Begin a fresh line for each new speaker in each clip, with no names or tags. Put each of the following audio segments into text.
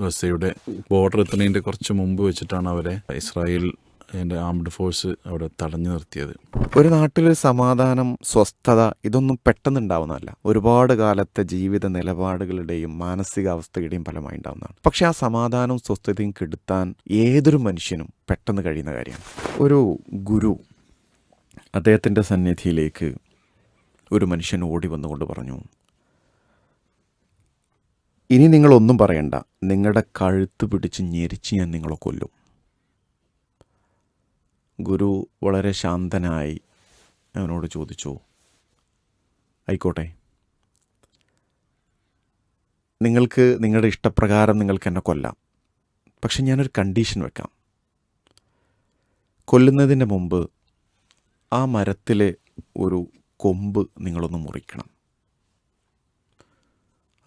ഗസയുടെ border എത്തുന്നതിന്റെ കുറച്ച് മുമ്പ് വെച്ചിട്ടാണ് അവരെ ഇസ്രായേൽ അതിന്റെ ആംഡ് ഫോഴ്സ് അവിടെ തടഞ്ഞു നിർത്തിയത്.
ഒരു നാട്ടിലൊരു സമാധാനം സ്വസ്ഥത ഇതൊന്നും പെട്ടെന്ന് ഉണ്ടാവുന്നതല്ല ഒരുപാട് കാലത്തെ ജീവിത നിലപാടുകളുടെയും മാനസികാവസ്ഥയുടെയും ഫലമായി ഉണ്ടാവുന്നതാണ്. പക്ഷെ ആ സമാധാനവും സ്വസ്ഥതയും കെടുത്താൻ ഏതൊരു മനുഷ്യനും പെട്ടെന്ന് കഴിയുന്ന കാര്യമാണ്. ഒരു ഗുരു അദ്ദേഹത്തിന്റെ സന്നിധിയിലേക്ക് ഒരു മനുഷ്യൻ ഓടി വന്നുകൊണ്ട് പറഞ്ഞു ഇനി നിങ്ങളൊന്നും പറയണ്ട. നിങ്ങളുടെ കഴുത്ത് പിടിച്ച് ഞെരിച്ച് ഞാൻ നിങ്ങളെ കൊല്ലും. ഗുരു വളരെ ശാന്തനായി അവനോട് ചോദിച്ചു ആയിക്കോട്ടെ. നിങ്ങൾക്ക് നിങ്ങളുടെ ഇഷ്ടപ്രകാരം നിങ്ങൾക്ക് എന്നെ കൊല്ലാം. പക്ഷെ ഞാനൊരു കണ്ടീഷൻ വെക്കാം. കൊല്ലുന്നതിന് മുമ്പ് ആ മരത്തിലെ ഒരു കൊമ്പ് നിങ്ങളൊന്ന് മുറിക്കണം.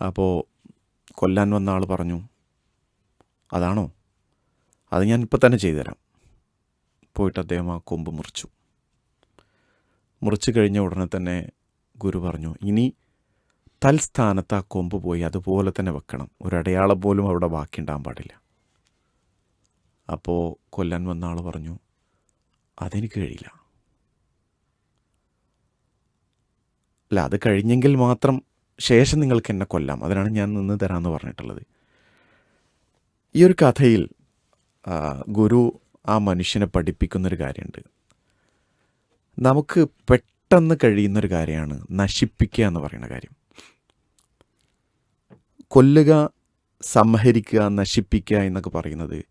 അപ്പോൾ കൊല്ലാൻ വന്ന ആൾ പറഞ്ഞു അതാണോ? അത് ഞാൻ ഇപ്പം തന്നെ ചെയ്തുതരാം. പോയിട്ട് അദ്ദേഹം ആ കൊമ്പ് മുറിച്ചു. മുറിച്ചു കഴിഞ്ഞ ഉടനെ തന്നെ ഗുരു പറഞ്ഞു ഇനി തൽസ്ഥാനത്ത് ആ കൊമ്പ് പോയി അതുപോലെ തന്നെ വെക്കണം. ഒരു അടയാളം പോലും അവിടെ ബാക്കിയുണ്ടാകാൻ പാടില്ല. അപ്പോൾ കൊല്ലാൻ വന്ന ആൾ പറഞ്ഞു അതെനിക്ക് കഴിയില്ല. അല്ല അത് കഴിഞ്ഞെങ്കിൽ മാത്രം ശേഷം നിങ്ങൾക്ക് എന്നെ കൊല്ലാം. അതിനാണ് ഞാൻ നിന്ന് തരാമെന്ന് പറഞ്ഞിട്ടുള്ളത്. ഈ ഒരു കഥയിൽ ഗുരു ആ മനുഷ്യനെ പഠിപ്പിക്കുന്നൊരു കാര്യമുണ്ട്. നമുക്ക് പെട്ടെന്ന് കഴിയുന്നൊരു കാര്യമാണ് നശിപ്പിക്കുക എന്ന് പറയുന്ന കാര്യം. കൊല്ലുക സംഹരിക്കുക നശിപ്പിക്കുക എന്നൊക്കെ പറയുന്നത്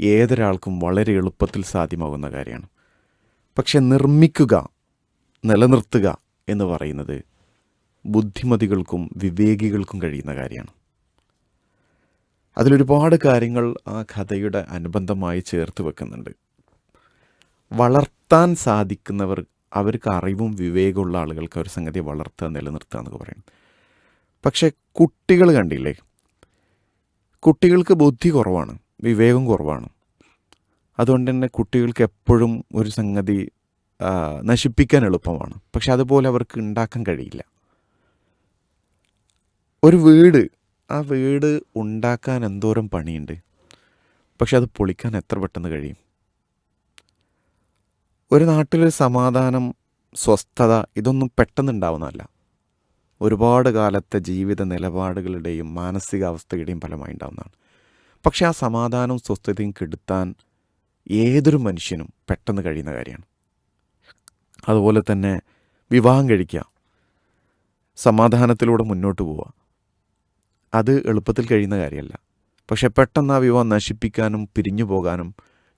ഏതൊരാൾക്കും വളരെ എളുപ്പത്തിൽ സാധ്യമാകുന്ന കാര്യമാണ്. പക്ഷെ നിർമ്മിക്കുക നിലനിർത്തുക എന്ന് പറയുന്നത് ബുദ്ധിമതികൾക്കും വിവേകികൾക്കും കഴിയുന്ന കാര്യമാണ്. അതിലൊരുപാട് കാര്യങ്ങൾ ആ കഥയുടെ അനുബന്ധമായി ചേർത്ത് വെക്കുന്നുണ്ട്. വളർത്താൻ സാധിക്കുന്നവർ അവർക്ക് അറിവും വിവേകമുള്ള ആളുകൾക്ക് ഒരു സംഗതി വളർത്തുക നിലനിർത്തുക എന്നൊക്കെ പറയും. പക്ഷേ കുട്ടികൾ കണ്ടില്ലേ? കുട്ടികൾക്ക് ബുദ്ധി കുറവാണ് വിവേകം കുറവാണ്. അതുകൊണ്ട് തന്നെ കുട്ടികൾക്ക് എപ്പോഴും ഒരു സംഗതി നശിപ്പിക്കാൻ എളുപ്പമാണ്. പക്ഷെ അതുപോലെ അവർക്ക് ഉണ്ടാക്കാൻ കഴിയില്ല. ഒരു വീട് ആ വീട് ഉണ്ടാക്കാൻ എന്തോരം പണിയുണ്ട്? പക്ഷെ അത് പൊളിക്കാൻ എത്ര പെട്ടെന്ന് കഴിയും? ഒരു നാട്ടിലൊരു സമാധാനം സ്വസ്ഥത ഇതൊന്നും പെട്ടെന്ന് ഉണ്ടാവുന്നതല്ല ഒരുപാട് കാലത്തെ ജീവിത നിലപാടുകളുടെയും മാനസികാവസ്ഥയുടെയും ഫലമായി ഉണ്ടാവുന്നതാണ്. പക്ഷെ ആ സമാധാനവും സ്വസ്ഥതയും കെടുത്താൻ ഏതൊരു മനുഷ്യനും പെട്ടെന്ന് കഴിയുന്ന കാര്യമാണ്. അതുപോലെ തന്നെ വിവാഹം കഴിക്കുക സമാധാനത്തിലൂടെ മുന്നോട്ട് പോവുക. അത് എളുപ്പത്തിൽ കഴിയുന്ന കാര്യമല്ല. പക്ഷെ പെട്ടെന്ന് ആ വിവാഹം നശിപ്പിക്കാനും പിരിഞ്ഞു പോകാനും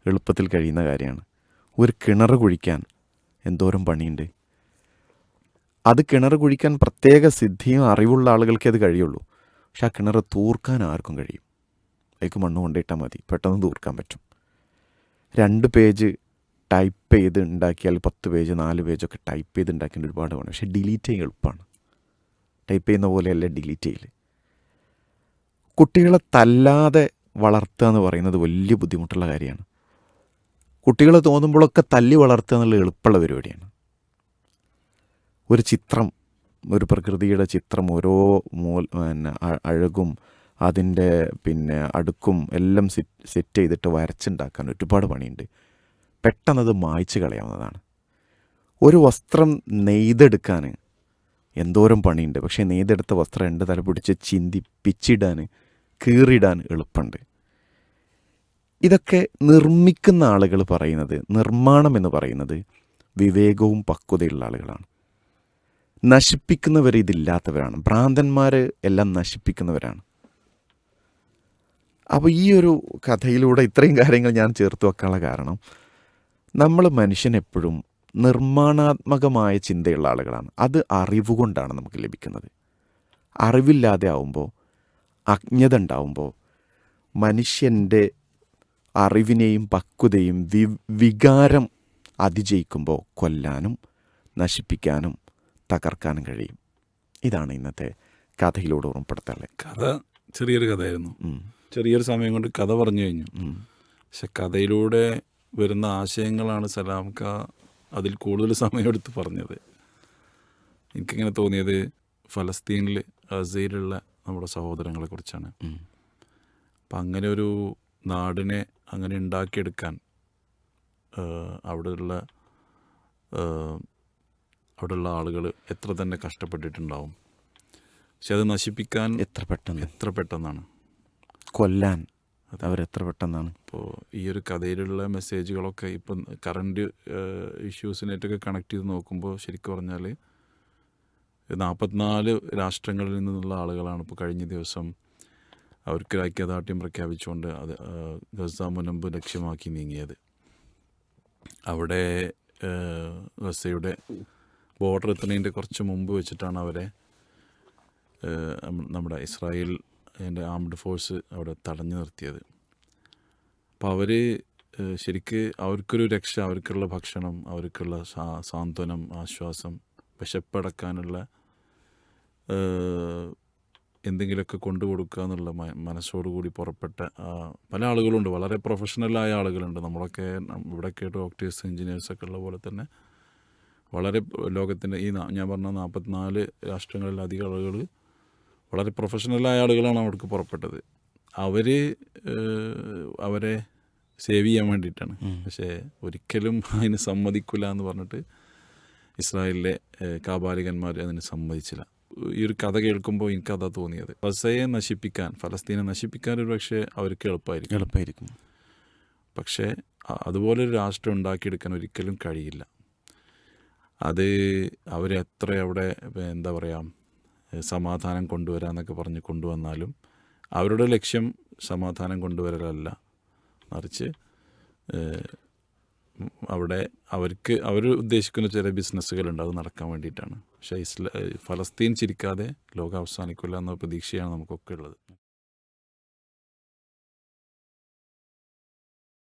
എളുപ്പത്തിൽ കഴിയുന്ന കാര്യമാണ്. ഒരു കിണർ കുഴിക്കാൻ എന്തോരം പണിയുണ്ട്. അത് കിണർ കുഴിക്കാൻ പ്രത്യേക സിദ്ധിയും അറിവുള്ള ആളുകൾക്കേ അത് കഴിയുള്ളൂ. പക്ഷെ ആ കിണർ തൂർക്കാൻ ആർക്കും കഴിയും. അതിലേക്ക് മണ്ണ് കൊണ്ടിട്ടാൽ മതി. പെട്ടെന്ന് തൂർക്കാൻ പറ്റും. രണ്ട് പേജ് ടൈപ്പ് ചെയ്ത് ഉണ്ടാക്കിയാൽ പത്ത് പേജ് നാല് പേജൊക്കെ ടൈപ്പ് ചെയ്ത് ഉണ്ടാക്കേണ്ട ഒരുപാട് വേണം പക്ഷേ ഡിലീറ്റ് ചെയ്യാൻ എളുപ്പമാണ്. ടൈപ്പ് ചെയ്യുന്ന പോലെയല്ല ഡിലീറ്റ് ചെയ്യൽ കുട്ടികളെ തല്ലാതെ വളർത്തുക എന്ന് പറയുന്നത് വലിയ ബുദ്ധിമുട്ടുള്ള കാര്യമാണ്. കുട്ടികൾ തോന്നുമ്പോഴൊക്കെ തല്ലി വളർത്തുക എന്നുള്ള എളുപ്പമുള്ള പരിപാടിയാണ്. ഒരു ചിത്രം ഒരു പ്രകൃതിയുടെ ചിത്രം ഓരോ മൂൽ പിന്നെ അഴകും അതിന്റെ പിന്നെ അടുക്കും എല്ലാം സെറ്റ് ചെയ്തിട്ട് വരച്ചുണ്ടാക്കാൻ ഒരുപാട് പണിയുണ്ട്. പെട്ടെന്നത് മായ്ച്ചു കളയാവുന്നതാണ്. ഒരു വസ്ത്രം നെയ്തെടുക്കാൻ എന്തോരം പണിയുണ്ട്. പക്ഷേ നെയ്തെടുത്ത വസ്ത്രം രണ്ട് തല പിടിച്ച് ചിന്തി കീറിടാൻ എളുപ്പമുണ്ട്. ഇതൊക്കെ നിർമ്മിക്കുന്ന ആളുകൾ പറയുന്നത് നിർമ്മാണം എന്ന് പറയുന്നത് വിവേകവും പക്വതയുള്ള ആളുകളാണ്. നശിപ്പിക്കുന്നവർ ഇതില്ലാത്തവരാണ്. ഭ്രാന്തന്മാർ എല്ലാം നശിപ്പിക്കുന്നവരാണ്. അപ്പോൾ ഈ ഒരു കഥയിലൂടെ ഇത്രയും കാര്യങ്ങൾ ഞാൻ ചേർത്ത് വെക്കാനുള്ള കാരണം നമ്മൾ മനുഷ്യൻ എപ്പോഴും നിർമ്മാണാത്മകമായ ചിന്തയുള്ള ആളുകളാണ്. അത് അറിവുകൊണ്ടാണ് നമുക്ക് ലഭിക്കുന്നത്. അറിവില്ലാതെ ആവുമ്പോൾ അജ്ഞത ഉണ്ടാവുമ്പോൾ മനുഷ്യന്റെ അറിവിനെയും പക്വതയും വി വികാരം അതിജയിക്കുമ്പോൾ കൊല്ലാനും നശിപ്പിക്കാനും തകർക്കാനും കഴിയും. ഇതാണ് ഇന്നത്തെ കഥയിലൂടെ ഓർമ്മപ്പെടുത്താനുള്ളത്
കഥ ചെറിയൊരു കഥയായിരുന്നു. ചെറിയൊരു സമയം കൊണ്ട് കഥ പറഞ്ഞു കഴിഞ്ഞു. പക്ഷെ കഥയിലൂടെ വരുന്ന ആശയങ്ങളാണ് സലാംക്ക അതിൽ കൂടുതൽ സമയമെടുത്ത് പറഞ്ഞത്. എനിക്കിങ്ങനെ തോന്നിയത് ഫലസ്തീനിൽ ഗസയിലുള്ള നമ്മുടെ സഹോദരങ്ങളെ കുറിച്ചാണ്. അപ്പം അങ്ങനെ ഒരു നാടിനെ അങ്ങനെ ഉണ്ടാക്കിയെടുക്കാൻ അവിടെയുള്ള അവിടെയുള്ള ആളുകൾ എത്ര തന്നെ കഷ്ടപ്പെട്ടിട്ടുണ്ടാവും. പക്ഷെ അത് നശിപ്പിക്കാൻ
എത്ര പെട്ടെന്ന്?
എത്ര പെട്ടെന്നാണ്.
കൊല്ലാൻ അവരെത്ര പെട്ടെന്നാണ്?
ഇപ്പോൾ ഈ ഒരു കഥയിലുള്ള മെസ്സേജുകളൊക്കെ ഇപ്പം കറണ്ട് ഇഷ്യൂസിനായിട്ടൊക്കെ കണക്ട് ചെയ്ത് നോക്കുമ്പോൾ ശരിക്കും പറഞ്ഞാൽ നാൽപ്പത്തിനാല് രാഷ്ട്രങ്ങളിൽ നിന്നുള്ള ആളുകളാണ് ഇപ്പോൾ കഴിഞ്ഞ ദിവസം അവർക്ക് ഐക്യദാർഢ്യം പ്രഖ്യാപിച്ചുകൊണ്ട് അത് ഗസ മുനമ്പ് ലക്ഷ്യമാക്കി നീങ്ങിയത്. അവിടെ ഗസയുടെ ബോർഡർ എത്തുന്നതിന്റെ കുറച്ച് മുമ്പ് വെച്ചിട്ടാണ് അവരെ നമ്മുടെ ഇസ്രായേൽ അതിന്റെ ആംഡ് ഫോഴ്സ് അവിടെ തടഞ്ഞു നിർത്തിയത്. അപ്പോൾ അവർ ശരിക്ക് അവർക്കൊരു രക്ഷ അവർക്കുള്ള ഭക്ഷണം അവർക്കുള്ള സാന്ത്വനം ആശ്വാസം വിശപ്പടക്കാനുള്ള എന്തെങ്കിലുമൊക്കെ കൊണ്ടു കൊടുക്കുക എന്നുള്ള മനസ്സോടുകൂടി പുറപ്പെട്ട പല ആളുകളുണ്ട്. വളരെ പ്രൊഫഷണലായ ആളുകളുണ്ട്. നമ്മളൊക്കെ ഇവിടെ ഇവിടെയൊക്കെ ഡോക്ടേഴ്സ് എഞ്ചിനീയേഴ്സൊക്കെ ഉള്ള പോലെ തന്നെ വളരെ ലോകത്തിന്റെ ഈ ഞാൻ പറഞ്ഞ നാൽപ്പത്തിനാല് രാഷ്ട്രങ്ങളിലധികം ആളുകൾ വളരെ പ്രൊഫഷണലായ ആളുകളാണ് അവർക്ക് പുറപ്പെട്ടത്. അവർ അവരെ സേവ് ചെയ്യാൻ വേണ്ടിയിട്ടാണ്. പക്ഷേ ഒരിക്കലും അതിന് സമ്മതിക്കില്ല എന്ന് പറഞ്ഞിട്ട് ഇസ്രായേലിലെ കാബാലികന്മാർ അതിന് സമ്മതിച്ചില്ല. ഈ ഒരു കഥ കേൾക്കുമ്പോൾ എനിക്ക് അതാ തോന്നിയത്. ഗസയെ നശിപ്പിക്കാൻ ഫലസ്തീനെ നശിപ്പിക്കാൻ ഒരു പക്ഷേ അവർക്ക് എളുപ്പമായിരിക്കും
എളുപ്പമായിരിക്കും
പക്ഷേ അ- അതുപോലൊരു രാഷ്ട്രം ഉണ്ടാക്കിയെടുക്കാൻ ഒരിക്കലും കഴിയില്ല. അത് അവരെത്ര അവിടെ എന്താ പറയുക സമാധാനം കൊണ്ടുവരാമെന്നൊക്കെ പറഞ്ഞ് കൊണ്ടുവന്നാലും അവരുടെ ലക്ഷ്യം സമാധാനം കൊണ്ടുവരലല്ല. മറിച്ച് അവിടെ അവർക്ക് അവർ ഉദ്ദേശിക്കുന്ന ചില ബിസിനസ്സുകളുണ്ട് അത് നടക്കാൻ വേണ്ടിയിട്ടാണ്. പക്ഷേ ഇസ്ല ഫലസ്തീൻ ചിരിക്കാതെ ലോകം അവസാനിക്കില്ല എന്ന പ്രതീക്ഷയാണ് നമുക്കൊക്കെ ഉള്ളത്.